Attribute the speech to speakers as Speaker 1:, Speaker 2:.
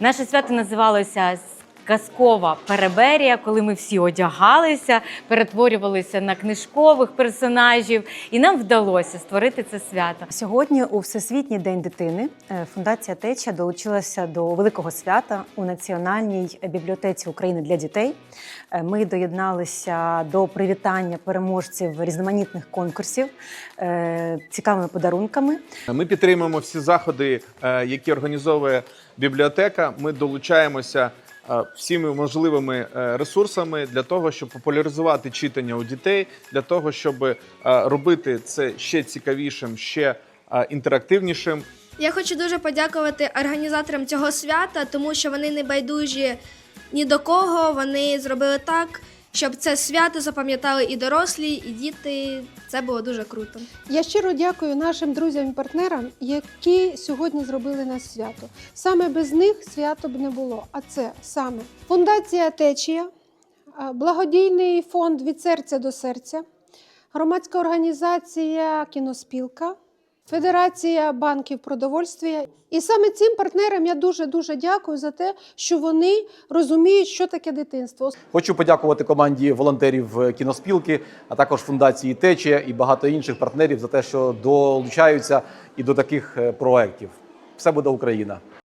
Speaker 1: Наше свято називалося Казкова переберія, коли ми всі одягалися, перетворювалися на книжкових персонажів, і нам вдалося створити це свято.
Speaker 2: Сьогодні, у Всесвітній день дитини, е, фундація Теча долучилася до великого свята у Національній бібліотеці України для дітей. Е, Ми доєдналися до привітання переможців різноманітних конкурсів е, цікавими подарунками.
Speaker 3: Ми підтримуємо всі заходи, які організовує бібліотека. Ми долучаємося всіми можливими е, ресурсами для того, щоб популяризувати читання у дітей, для того, щоб е, робити це ще цікавішим, ще е, інтерактивнішим.
Speaker 4: Я хочу дуже подякувати організаторам цього свята, тому що вони не байдужі ні до кого. Вони зробили так, щоб це свято запам'ятали і дорослі, і діти. Це було дуже круто.
Speaker 5: Я щиро дякую нашим друзям і партнерам, які сьогодні зробили нас свято. Саме без них свято б не було. А це саме фундація Течія, благодійний фонд від серця до серця, громадська організація Кіноспілка, Федерація банків продовольствія, І саме цим партнерам я дуже дуже дякую за те, що вони розуміють, що таке дитинство.
Speaker 6: Хочу подякувати команді волонтерів е, кіноспілки, а також фундації Течія і багато інших партнерів за те, що долучаються і до таких проектів. проєктів. Все буде Україна.